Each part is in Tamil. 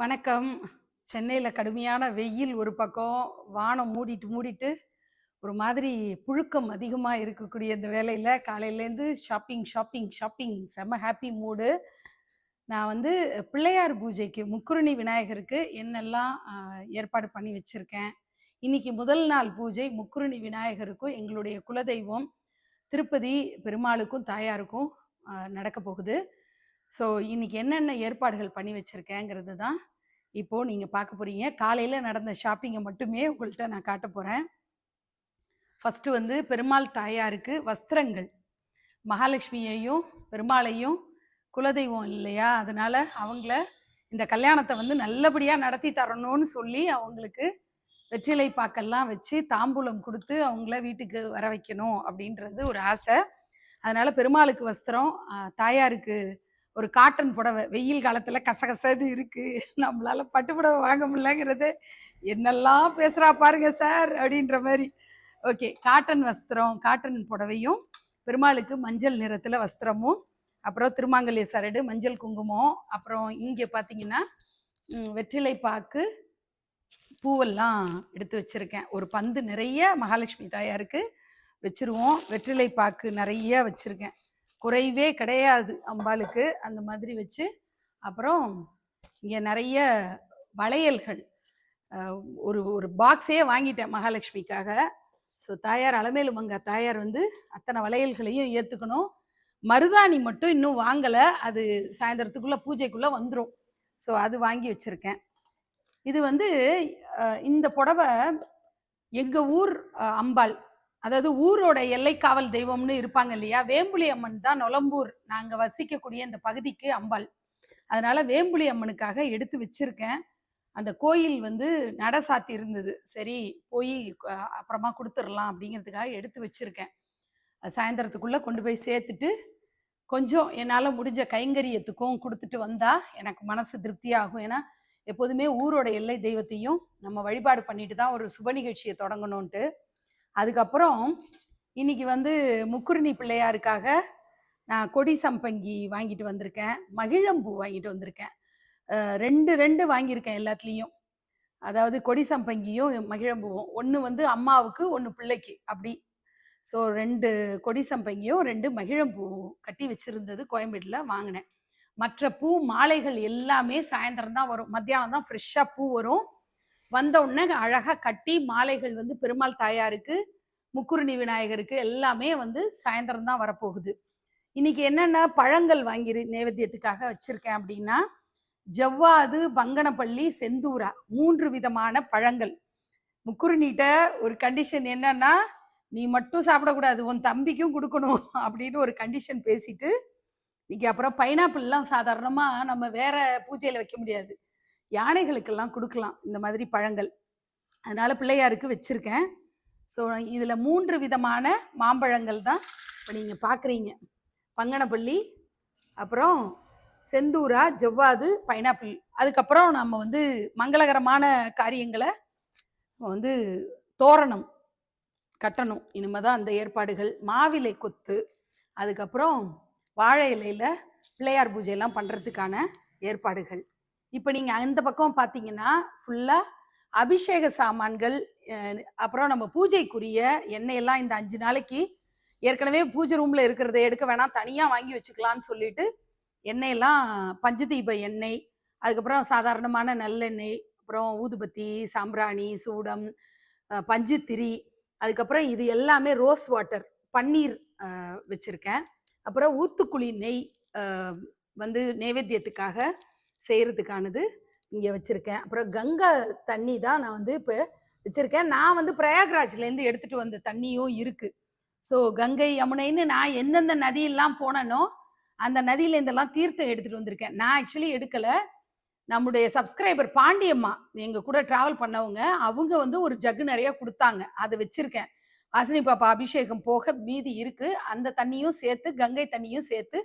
வணக்கம். சென்னையில் கடுமையான வெயில் ஒரு பக்கம், வானம் மூடிட்டு, மூடிட்டு ஒரு மாதிரி புழுக்கம் அதிகமாக இருக்கக்கூடிய இந்த வேலையில் காலையிலேருந்து ஷாப்பிங், ஷாப்பிங், ஷாப்பிங் செம்ம ஹாப்பி மூடு. நான் வந்து பிள்ளையார் பூஜைக்கு முக்குருணி விநாயகருக்கு என்னெல்லாம் ஏற்பாடு பண்ணி வச்சுருக்கேன் இன்னைக்கு முதல் நாள் பூஜை முக்குருணி விநாயகருக்கும், எங்களுடைய குலதெய்வம் திருப்பதி பெருமாளுக்கும், தாயாருக்கும் நடக்க போகுது. ஸோ இன்னைக்கு என்னென்ன ஏற்பாடுகள் பண்ணி வச்சிருக்கேங்கிறது தான் இப்போ நீங்க பார்க்க போறீங்க. காலையில நடந்த ஷாப்பிங்கை மட்டுமே உங்கள்கிட்ட நான் காட்ட போறேன். ஃபர்ஸ்ட்டு வந்து பெருமாள் தாயாருக்கு வஸ்திரங்கள். மகாலட்சுமியையும், பெருமாளையும் குலதெய்வம் இல்லையா? அதனால அவங்கள இந்த கல்யாணத்தை வந்து நல்லபடியாக நடத்தி தரணும்னு சொல்லி அவங்களுக்கு வெற்றிலை பாக்கெல்லாம் வச்சு தாம்பூலம் கொடுத்து அவங்கள வீட்டுக்கு வர வைக்கணும் அப்படின்றது ஒரு ஆசை. அதனால பெருமாளுக்கு வஸ்திரம், தாயாருக்கு ஒரு காட்டன் புடவை. வெயில் காலத்தில் கசகசன்னு இருக்குது நம்மளால பட்டு புடவை வாங்க முடியலங்கிறது, என்னெல்லாம் பேசுகிறா பாருங்க சார் அப்படின்ற மாதிரி. ஓகே. காட்டன் வஸ்திரம், காட்டன் புடவையும், பெருமாளுக்கு மஞ்சள் நிறத்தில் வஸ்திரமும், அப்புறம் திருமாங்கல்ய சரடு, மஞ்சள் குங்குமம், அப்புறம் இங்கே பார்த்தீங்கன்னா, வெற்றிலை பாக்கு, பூவெல்லாம் எடுத்து வச்சுருக்கேன். ஒரு பந்து நிறைய மகாலட்சுமி தாயாருக்கு வச்சுருவோம். வெற்றிலை பாக்கு நிறைய வச்சுருக்கேன். குறைவே கிடையாது அம்பாளுக்கு. அந்த மாதிரி வச்சு, அப்புறம் இங்கே நிறைய வளையல்கள். ஒரு ஒரு பாக்ஸே வாங்கிட்டேன் மகாலட்சுமிக்காக. ஸோ தாயார் அலமேலு மங்கா தாயார் வந்து அத்தனை வளையல்களையும் ஏற்றுக்கணும் மருதாணி மட்டும் இன்னும் வாங்கலை அது சாயந்தரத்துக்குள்ளே பூஜைக்குள்ளே வந்துடும் ஸோ அது வாங்கி வச்சுருக்கேன் இது வந்து இந்த புடவ எங்கள் ஊர் அம்பாள். அதாவது ஊரோட எல்லைக்காவல் தெய்வம்னு இருப்பாங்க இல்லையா? வேம்புலி அம்மன் தான் நொலம்பூர் நாங்கள் வசிக்கக்கூடிய இந்த பகுதிக்கு அம்பாள். அதனால வேம்புலி அம்மனுக்காக எடுத்து வச்சிருக்கேன். அந்த கோயில் வந்து நட சாத்தி இருந்தது. சரி போய் அப்புறமா கொடுத்துடலாம் அப்படிங்கிறதுக்காக எடுத்து வச்சிருக்கேன். சாயந்தரத்துக்குள்ளே கொண்டு போய் சேர்த்துட்டு, கொஞ்சம் என்னால் முடிஞ்ச கைங்கரியத்துக்கும் கொடுத்துட்டு வந்தால் எனக்கு மனசு திருப்தியாகும். ஏன்னா, எப்போதுமே ஊரோட எல்லை தெய்வத்தையும் நம்ம வழிபாடு பண்ணிட்டு தான் ஒரு சுப நிகழ்ச்சியை தொடங்கணுன்ட்டு. அதுக்கப்புறம் இன்னைக்கு வந்து முக்குருணி பிள்ளையாருக்காக நான் கொடி சம்பங்கி வாங்கிட்டு வந்திருக்கேன். மகிழம்பூ வாங்கிட்டு வந்திருக்கேன். ரெண்டு ரெண்டு வாங்கியிருக்கேன் எல்லாத்துலேயும் அதாவது கொடி சம்பங்கியும், மகிழம்பூவும். ஒன்று வந்து அம்மாவுக்கு, ஒன்று பிள்ளைக்கு அப்படி. ஸோ ரெண்டு கொடி சம்பங்கியும், ரெண்டு மகிழம்பூவும் கட்டி வச்சிருந்தது கோயம்பேட்டில் வாங்கினேன் மற்ற பூ மாலைகள் எல்லாமே சாயந்தரம் தான் வரும். மத்தியானம் தான் ஃப்ரெஷ்ஷாக பூ வரும். வந்த உடனே அழகாக கட்டி மாலைகள் வந்து பெருமாள் தாயாருக்கு, முக்குருணி விநாயகருக்கு எல்லாமே வந்து சாயந்தரம் தான் வரப்போகுது. இன்னைக்கு என்னென்ன பழங்கள் வாங்கி நைவேத்தியத்துக்காக வச்சிருக்கேன் அப்படின்னா, ஜவ்வாது, பங்கனப்பள்ளி, செந்தூரா மூன்று விதமான பழங்கள். முக்குருணிட்ட ஒரு கண்டிஷன் என்னன்னா, "நீ மட்டும் சாப்பிடக்கூடாது. உன் தம்பிக்கும் கொடுக்கணும் அப்படின்னு ஒரு கண்டிஷன் பேசிட்டு, இன்னைக்கு அப்புறம் பைனாப்பிள்லாம் சாதாரணமாக நம்ம வேற பூஜையில் வைக்க முடியாது. யானைகளுக்கெல்லாம் கொடுக்கலாம் இந்த மாதிரி பழங்கள். அதனால பிள்ளையாருக்கு வச்சுருக்கேன் ஸோ இதில் மூன்று விதமான மாம்பழங்கள் தான் இப்போ நீங்கள் பார்க்குறீங்க. பங்கனப்பள்ளி, அப்புறம் செந்தூரா, ஜவ்வாது, பைனாப்பிள். அதுக்கப்புறம் நம்ம வந்து மங்களகரமான காரியங்களை வந்து தோரணம் கட்டணும். இனிமே தான் அந்த ஏற்பாடுகள். மாவிலை கொத்து, அதுக்கப்புறம் வாழை இலையில் பிள்ளையார் பூஜையெல்லாம் பண்ணுறதுக்கான ஏற்பாடுகள். இப்போ நீங்கள் அந்த பக்கம் பார்த்தீங்கன்னா, ஃபுல்லாக அபிஷேக சாமான்கள், அப்புறம் நம்ம பூஜைக்குரிய எண்ணெயெல்லாம் இந்த அஞ்சு நாளைக்கு ஏற்கனவே பூஜை ரூமில் இருக்கிறத எடுக்க வேணாம், தனியாக வாங்கி வச்சுக்கலான்னு சொல்லிட்டு, எண்ணெயெல்லாம் பஞ்சதீப எண்ணெய், அதுக்கப்புறம் சாதாரணமான நல்லெண்ணெய், அப்புறம் ஊதுபத்தி, சாம்பிராணி, சூடம், பஞ்சுத்திரி, அதுக்கப்புறம் இது எல்லாமே ரோஸ் வாட்டர், பன்னீர் வச்சுருக்கேன். அப்புறம் ஊத்துக்குழி நெய் வந்து நைவேத்தியத்துக்காக செய்கிறதுக்கானது இங்கே வச்சுருக்கேன். அப்புறம் கங்கை தண்ணி தான் நான் வந்து இப்போ வச்சுருக்கேன். நான் வந்து பிரயாக்ராஜ்லேருந்து எடுத்துகிட்டு வந்த தண்ணியும் இருக்குது ஸோ கங்கை, யமுனைன்னு நான் எந்தெந்த நதியெல்லாம் போனேனோ, அந்த நதியிலேருந்தெல்லாம் தீர்த்தம் எடுத்துகிட்டு வந்திருக்கேன். நான் ஆக்சுவலி எடுக்கலை. நம்முடைய சப்ஸ்கிரைபர் பாண்டியம்மா, எங்கள் கூட ட்ராவல் பண்ணவங்க, அவங்க வந்து ஒரு ஜக்கு நிறையா கொடுத்தாங்க. அதை வச்சுருக்கேன். வாசினி பாப்பா அபிஷேகம் போக மீதி இருக்குது அந்த தண்ணியும் சேர்த்து, கங்கை தண்ணியும் சேர்த்து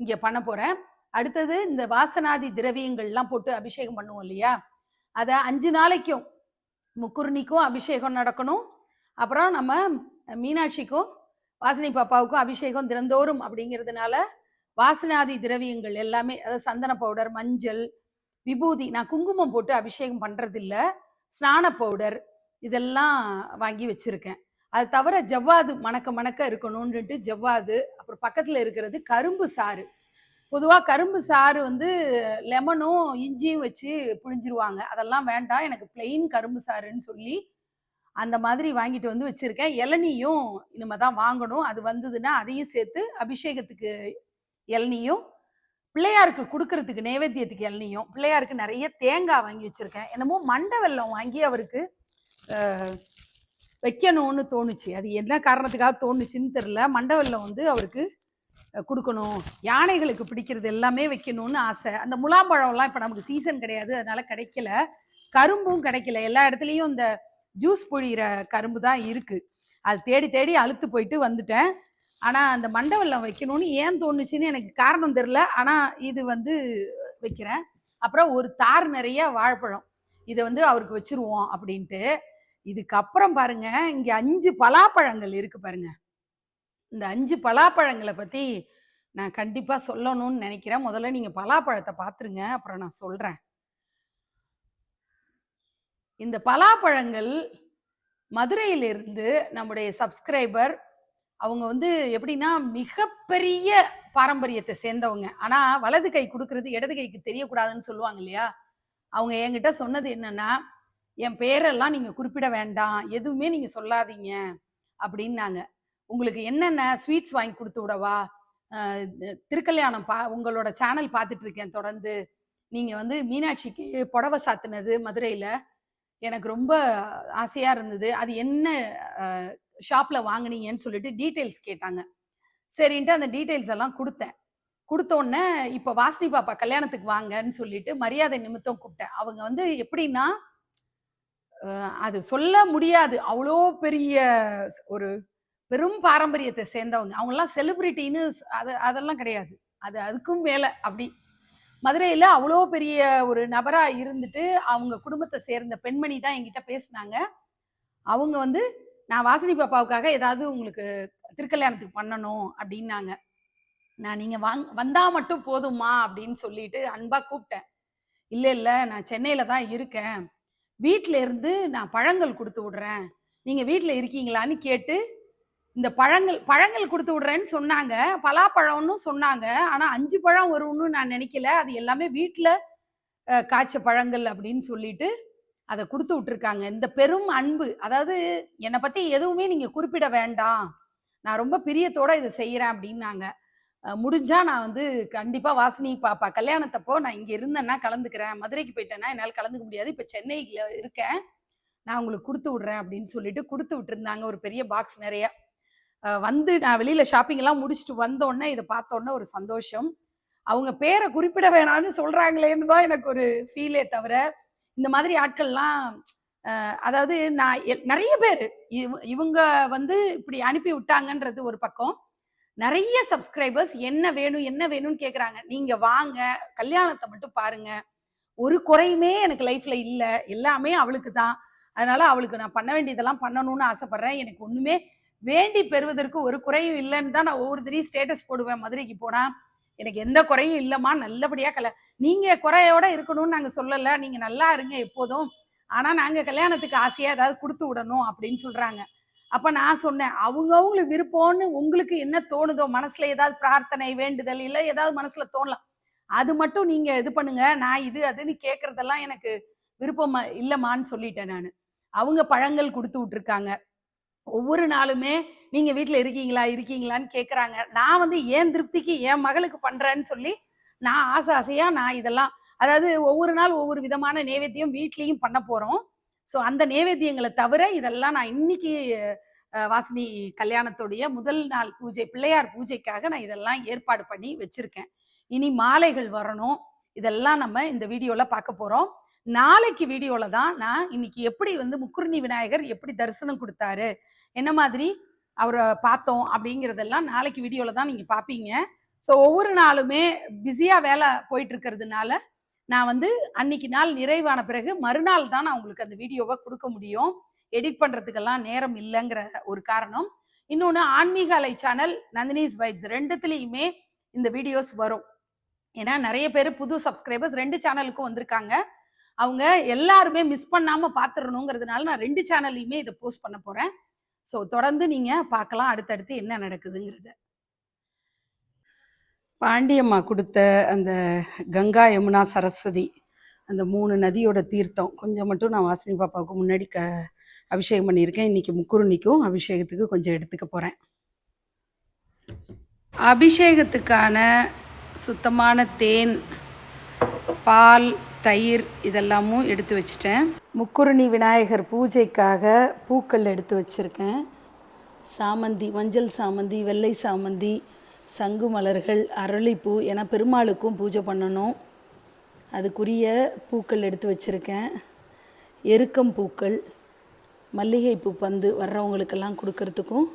இங்கே பண்ண போகிறேன் அடுத்தது இந்த வாசனாதி திரவியங்கள்லாம் போட்டு அபிஷேகம் பண்ணுவோம் இல்லையா? அதை அஞ்சு நாளைக்கும் முக்குருணிக்கும் அபிஷேகம் நடக்கணும். அப்புறம் நம்ம மீனாட்சிக்கும், வாசனை பாப்பாவுக்கும் அபிஷேகம் தினந்தோறும் அப்படிங்கிறதுனால, வாசனாதி திரவியங்கள் எல்லாமே அதாவது சந்தன பவுடர், மஞ்சள், விபூதி நான் குங்குமம் போட்டு அபிஷேகம் பண்ணுறதில்ல ஸ்நான பவுடர் இதெல்லாம் வாங்கி வச்சுருக்கேன் அது தவிர ஜவ்வாது மணக்க மணக்க இருக்கணும்னுட்டு ஜவ்வாது அப்புறம் பக்கத்தில் இருக்கிறது கரும்பு சாறு பொதுவாக கரும்பு சாறு வந்து லெமனும் இஞ்சியும் வச்சு புழிஞ்சிருவாங்க. அதெல்லாம் வேண்டாம். எனக்கு பிளெயின் கரும்பு சாறுன்னு சொல்லி அந்த மாதிரி வாங்கிட்டு வந்து வச்சுருக்கேன். இளநியும் இனிமே தான் வாங்கணும். அது வந்ததுன்னா அதையும் சேர்த்து அபிஷேகத்துக்கு இளநியும் பிள்ளையாருக்கு கொடுக்கறதுக்கு நைவேத்தியத்துக்கு இளநியும் பிள்ளையாருக்கு நிறைய தேங்காய் வாங்கி வச்சுருக்கேன். என்னமோ மண்டை வெல்லம் வாங்கி அவருக்கு வைக்கணும்னு தோணுச்சு. அது என்ன காரணத்துக்காக தோணுச்சுன்னு தெரில மண்டை வெல்லம் வந்து அவருக்கு கொடுக்கணும். யானைகளுக்கு பிடிக்கிறது எல்லாமே வைக்கணும்னு ஆசை. அந்த முலாம்பழம்லாம் இப்போ நமக்கு சீசன் கிடையாது அதனால கிடைக்கல. கரும்பும் கிடைக்கல. எல்லா இடத்துலையும் இந்த ஜூஸ் பொழியிற கரும்பு தான் இருக்குது அது தேடி தேடி அழுத்து போயிட்டு வந்துட்டேன். ஆனால் அந்த மண்டவெல்லம் வைக்கணும்னு ஏன் தோணுச்சுன்னு எனக்கு காரணம் தெரில ஆனால் இது வந்து வைக்கிறேன். அப்புறம் ஒரு தார் நிறைய வாழைப்பழம். இதை வந்து அவருக்கு வச்சிருவோம் அப்படின்ட்டு. இதுக்கப்புறம் பாருங்க இங்கே அஞ்சு பலாப்பழங்கள் இருக்குது பாருங்கள் இந்த அஞ்சு பலாப்பழங்களை பற்றி நான் கண்டிப்பாக சொல்லணும்னு நினைக்கிறேன். முதல்ல நீங்கள் பலாப்பழத்தை பார்த்துருங்க அப்புறம் நான் சொல்கிறேன் இந்த பலாப்பழங்கள் மதுரையிலிருந்து நம்முடைய சப்ஸ்கிரைபர் அவங்க வந்து எப்படின்னா மிகப்பெரிய பாரம்பரியத்தை சேர்ந்தவங்க. ஆனால் வலது கை கொடுக்கறது இடது கைக்கு தெரியக்கூடாதுன்னு சொல்லுவாங்க இல்லையா? அவங்க என்கிட்ட சொன்னது என்னன்னா என் பேரெல்லாம் நீங்கள் குறிப்பிட வேண்டாம். எதுவுமே நீங்கள் சொல்லாதீங்க. அப்படின்னாங்க. உங்களுக்கு என்னென்ன ஸ்வீட்ஸ் வாங்கி கொடுத்து விடவா? திருக்கல்யாணம் பா உங்களோட சேனல் பார்த்துட்டு இருக்கேன் தொடர்ந்து. நீங்கள் வந்து மீனாட்சிக்கு புடவை சாத்துனது மதுரையில். எனக்கு ரொம்ப ஆசையாக இருந்தது. அது என்ன ஷாப்பில் வாங்குனீங்கன்னு சொல்லிட்டு டீட்டெயில்ஸ் கேட்டாங்க. சரின்ட்டு அந்த டீட்டெயில்ஸ் எல்லாம் கொடுத்தேன். கொடுத்தோடனே இப்போ வாசினி பாப்பா கல்யாணத்துக்கு வாங்கன்னு சொல்லிட்டு மரியாதை நிமித்தம் கூப்பிட்டேன். அவங்க வந்து எப்படின்னா அது சொல்ல முடியாது. அவ்வளோ பெரிய ஒரு பெரும் பாரம்பரியத்தை சேர்ந்தவங்க. அவங்கெல்லாம் செலிப்ரிட்டின்னு அது அதெல்லாம் கிடையாது. அது அதுக்கும் மேலே அப்படி. மதுரையில் அவ்வளோ பெரிய ஒரு நபராக இருந்துட்டு அவங்க குடும்பத்தை சேர்ந்த பெண்மணி தான் என்கிட்ட பேசினாங்க. அவங்க வந்து நான் வாசினி பாப்பாவுக்காக ஏதாவது உங்களுக்கு திருக்கல்யாணத்துக்கு பண்ணணும் அப்படின்னாங்க. நான் நீங்கள் வாங் வந்தால் மட்டும் போதுமா அப்படின்னு சொல்லிட்டு அன்பாக கூப்பிட்டேன். இல்லை இல்லை நான் சென்னையில் தான் இருக்கேன். வீட்டிலேருந்து இருந்து நான் பழங்கள் கொடுத்து விடுறேன். நீங்கள் வீட்டில் இருக்கீங்களான்னு கேட்டு இந்த பழங்கள் பழங்கள் கொடுத்து விடுறேன்னு சொன்னாங்க. பலாப்பழம்னு சொன்னாங்க. ஆனா அஞ்சு பழம் வரும்னு நான் நினைக்கல. அது எல்லாமே வீட்டில் காய்ச்ச பழங்கள் அப்படின்னு சொல்லிட்டு அதை கொடுத்து விட்டுருக்காங்க. இந்த பெரும் அன்பு அதாவது என்னை பத்தி எதுவுமே நீங்க குறிப்பிட வேண்டாம். நான் ரொம்ப பிரியத்தோட இதை செய்யறேன் அப்படின்னாங்க. முடிஞ்சால் முடிஞ்சா நான் வந்து கண்டிப்பா வாசினி பாப்பா கல்யாணத்தப்போ நான் இங்க இருந்தேன்னா கலந்துக்கிறேன். மதுரைக்கு போயிட்டேன்னா என்னால் கலந்துக்க முடியாது. இப்ப சென்னையில் இருக்கேன். நான் உங்களுக்கு கொடுத்து விடுறேன் அப்படின்னு சொல்லிட்டு கொடுத்து விட்டுருந்தாங்க. ஒரு பெரிய பாக்ஸ் நிறைய. வந்து நான் வெளியில் ஷாப்பிங்கெல்லாம் முடிச்சுட்டு வந்தோடனே இதை பார்த்தோன்னே ஒரு சந்தோஷம். அவங்க பேரை குறிப்பிட வேணாம்னு சொல்கிறாங்களேன்னு தான் எனக்கு ஒரு ஃபீலே தவிர இந்த மாதிரி ஆட்கள்லாம் அதாவது நான் எ- நிறைய பேர் இவங்க வந்து இப்படி அனுப்பி விட்டாங்கன்றது ஒரு பக்கம். நிறைய சப்ஸ்கிரைபர்ஸ் என்ன வேணும் என்ன வேணும்னு கேட்குறாங்க நீங்கள் வாங்க கல்யாணத்தை மட்டும் பாருங்க. ஒரு குறையுமே எனக்கு லைஃப்பில் இல்லை. எல்லாமே அவளுக்கு தான். அதனால அவளுக்கு நான் பண்ண வேண்டியதெல்லாம் பண்ணணும்னு ஆசைப்பட்றேன். எனக்கு ஒன்றுமே வேண்டி பெறுவதற்கு ஒரு குறையும் இல்லைன்னு தான் நான் ஒவ்வொரு தடையும் ஸ்டேட்டஸ் போடுவேன் மதுரைக்கு போனால் எனக்கு எந்த குறையும் இல்லைம்மா நல்லபடியாக கல நீங்கள் குறையோட இருக்கணும்னு நாங்கள் சொல்லலை. நீங்கள் நல்லா இருங்க எப்போதும். ஆனால் நாங்கள் கல்யாணத்துக்கு ஆசையாக ஏதாவது கொடுத்து விடணும் அப்படின்னு சொல்கிறாங்க அப்போ நான் சொன்னேன் அவங்கவுங்களுக்கு விருப்பம்னு உங்களுக்கு என்ன தோணுதோ மனசில் ஏதாவது பிரார்த்தனை வேண்டுதல் இல்லை ஏதாவது மனசில் தோணலாம் அது மட்டும் நீங்கள் இது பண்ணுங்க. நான் இது அதுன்னு கேட்குறதெல்லாம் எனக்கு விருப்பம் இல்லைம்மான்னு சொல்லிட்டேன் நான். அவங்க பழங்கள் கொடுத்து விட்ருக்காங்க ஒவ்வொரு நாளுமே நீங்க வீட்டுல இருக்கீங்களா இருக்கீங்களான்னு கேக்குறாங்க. நான் வந்து ஏன் திருப்திக்கு என் மகளுக்கு பண்றேன்னு சொல்லி நான் ஆசை ஆசையா நான் இதெல்லாம் அதாவது ஒவ்வொரு நாள் ஒவ்வொரு விதமான நேவேத்தியம் வீட்லயும் பண்ண போறோம். ஸோ அந்த நேவேத்தியங்களை தவிர இதெல்லாம் நான் இன்னைக்கு வாசினி கல்யாணத்துடைய முதல் நாள் பூஜை பிள்ளையார் பூஜைக்காக நான் இதெல்லாம் ஏற்பாடு பண்ணி வச்சிருக்கேன். இனி மாலைகள் வரணும். இதெல்லாம் நம்ம இந்த வீடியோல பார்க்க போறோம். நாளைக்கு வீடியோல தான் நான் இன்னைக்கு எப்படி வந்து முக்குருணி விநாயகர் எப்படி தரிசனம் கொடுத்தாரு என்ன மாதிரி அவரை பார்த்தோம் அப்படிங்கிறதெல்லாம் நாளைக்கு வீடியோல தான் நீங்க பார்ப்பீங்க ஸோ ஒவ்வொரு நாளுமே பிஸியா வேலை போயிட்டு இருக்கிறதுனால நான் வந்து அன்னைக்கு நாள் நிறைவான பிறகு மறுநாள் தான் நான் உங்களுக்கு அந்த வீடியோவை கொடுக்க முடியும். எடிட் பண்ணுறதுக்கெல்லாம் நேரம் இல்லைங்கிற ஒரு காரணம். இன்னொன்று ஆன்மீக அலை சேனல் நந்தினிஸ் வைப்ஸ் ரெண்டுத்துலேயுமே இந்த வீடியோஸ் வரும். ஏன்னா நிறைய பேர் புது சப்ஸ்கிரைபர்ஸ் ரெண்டு சேனலுக்கும் வந்திருக்காங்க. அவங்க எல்லாருமே மிஸ் பண்ணாமல் பார்த்துடணுங்கிறதுனால நான் ரெண்டு சேனல்லையுமே இதை போஸ்ட் பண்ண போகிறேன் ஸோ தொடர்ந்து நீங்கள் பார்க்கலாம். அடுத்தடுத்து என்ன நடக்குதுங்கிறத. பாண்டியம்மா கொடுத்த அந்த கங்கா யமுனா சரஸ்வதி அந்த மூணு நதியோட தீர்த்தம் கொஞ்சம் மட்டும் நான் வாசினி பாப்பாவுக்கு முன்னாடி க அபிஷேகம் பண்ணியிருக்கேன். இன்றைக்கி முக்குருணிக்கும் அபிஷேகத்துக்கு கொஞ்சம் எடுத்துக்க போகிறேன் அபிஷேகத்துக்கான சுத்தமான தேன் பால் தயிர் இதெல்லாமும் எடுத்து வச்சிட்டேன். முக்குருணி விநாயகர் பூஜைக்காக பூக்கள் எடுத்து வச்சுருக்கேன். சாமந்தி மஞ்சள் சாமந்தி வெள்ளை சாமந்தி சங்கு மலர்கள் அரளிப்பூ ஏன்னா பெருமாளுக்கும் பூஜை பண்ணணும். அதுக்குரிய பூக்கள் எடுத்து வச்சுருக்கேன். எருக்கம் பூக்கள் மல்லிகைப்பூ பந்து வர்றவங்களுக்கெல்லாம் கொடுக்கறதுக்கும்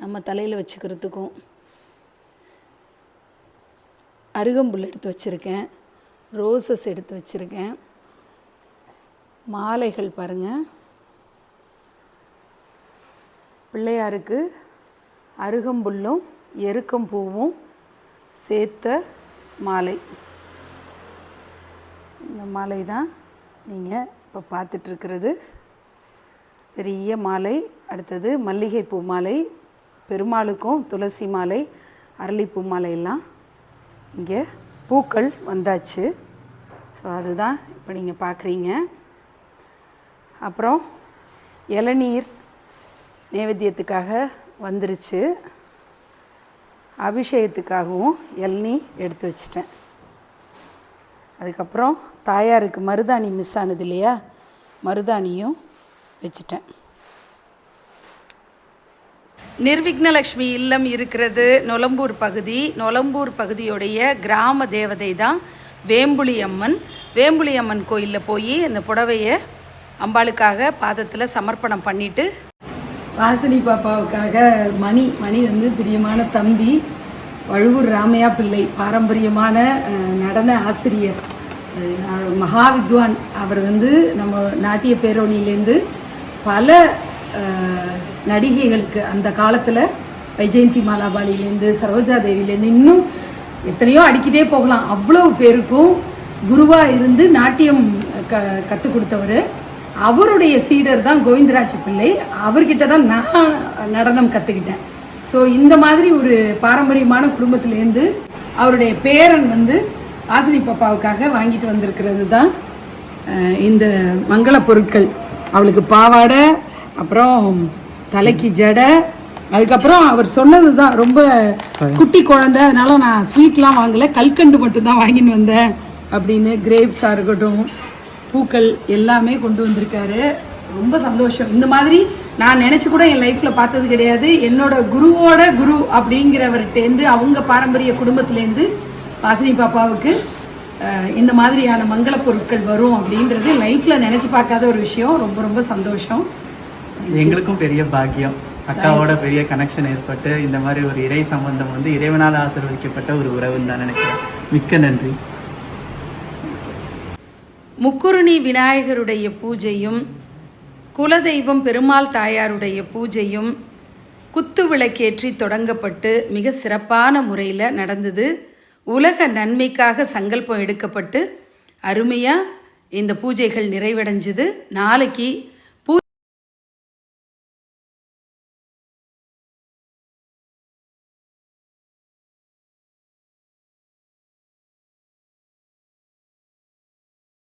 நம்ம தலையில் வச்சுக்கிறதுக்கும் அருகம்புல் எடுத்து வச்சுருக்கேன். ரோசஸ் எடுத்து வச்சுருக்கேன். மாலைகள் பாருங்கள் பிள்ளையாருக்கு அருகம்புல்லும் எருக்கம் பூவும் சேர்த்த மாலை. இந்த மாலை தான் நீங்கள் இப்போ பார்த்துட்ருக்கிறது. பெரிய மாலை அடுத்தது மல்லிகைப்பூ மாலை பெருமாளுக்கும் துளசி மாலை அரளிப்பூ மாலையெல்லாம் இங்கே பூக்கள் வந்தாச்சு. ஸோ அதுதான் இப்போ நீங்கள் பார்க்குறீங்க அப்புறம் இளநீர் நேவேத்தியத்துக்காக வந்துருச்சு. அபிஷேகத்துக்காகவும் இளநீ எடுத்து வச்சிட்டேன். அதுக்கப்புறம் தாயாருக்கு மருதாணி மிஸ் ஆனது இல்லையா? மருதாணியும் வச்சுட்டேன். நிர்விக்னலக்ஷ்மி இல்லம் இருக்கிறது நொலம்பூர் பகுதி. நொலம்பூர் பகுதியுடைய கிராம தேவதை தான் வேம்புலி அம்மன் வேம்புலி அம்மன் கோயிலில் போய் அந்த புடவையை அம்பாளுக்காக பாதத்தில் சமர்ப்பணம் பண்ணிட்டு வாசினி பாப்பாவுக்காக மணி மணி வந்து பிரியமான தம்பி வழுவூர் ராமையா பிள்ளை பாரம்பரியமான நடன ஆசிரியர் மகாவித்வான். அவர் வந்து நம்ம நாட்டிய பேரொழியிலேருந்து பல நடிகைகளுக்கு அந்த காலத்தில் வைஜெயந்தி மாலாபாலிலேருந்து சரோஜா தேவிலேருந்து இன்னும் எத்தனையோ அடிக்கிட்டே போகலாம். அவ்வளோ பேருக்கும் குருவாக இருந்து நாட்டியம் க கற்றுக் கொடுத்தவர். அவருடைய சீடர் தான் கோவிந்தராஜ் பிள்ளை. அவர்கிட்ட தான் நான் நடனம் கற்றுக்கிட்டேன் ஸோ இந்த மாதிரி ஒரு பாரம்பரியமான குடும்பத்திலேருந்து அவருடைய பேரன் வந்து வாசினி பாப்பாவுக்காக வாங்கிட்டு வந்திருக்கிறது தான் இந்த மங்கள பொருட்கள். அவளுக்கு பாவாடை அப்புறம் தலைக்கு ஜடை அதுக்கப்புறம் அவர் சொன்னது தான் ரொம்ப குட்டி குழந்தை அதனால நான் ஸ்வீட்லாம் வாங்கலை கல்கண்டு மட்டும்தான் வாங்கின்னு வந்தேன் அப்படின்னு கிரேப்ஸாக இருக்கட்டும் பூக்கள் எல்லாமே கொண்டு வந்திருக்காரு. ரொம்ப சந்தோஷம். இந்த மாதிரி நான் நினச்சி கூட என் லைஃப்பில் பார்த்தது கிடையாது. என்னோட குருவோட குரு அப்படிங்கிறவர்கிட்டேருந்து அவங்க பாரம்பரிய குடும்பத்துலேருந்து வாசினி பாப்பாவுக்கு இந்த மாதிரியான மங்கள பொருட்கள் வரும் அப்படின்றது லைஃப்பில் நினச்சி பார்க்காத ஒரு விஷயம். ரொம்ப ரொம்ப சந்தோஷம். எங்களுக்கும் பெரிய பாக்கியம். அக்காவோட பெரிய கனெக்ஷன் ஏற்பட்டு இந்த மாதிரி ஒரு இறை சம்பந்தம் வந்து இறைவனால் ஆசீர்வதிக்கப்பட்ட ஒரு உறவுன்னு தான் நினைக்கிறேன். மிக்க நன்றி. முக்குருணி விநாயகருடைய பூஜையும் குலதெய்வம் பெருமாள் தாயாருடைய பூஜையும் குத்து விளக்கேற்றி தொடங்கப்பட்டு மிக சிறப்பான முறையில் நடந்தது. உலக நன்மைக்காக சங்கல்பம் எடுக்கப்பட்டு அருமையாக இந்த பூஜைகள் நிறைவடைஞ்சுது. நாளைக்கு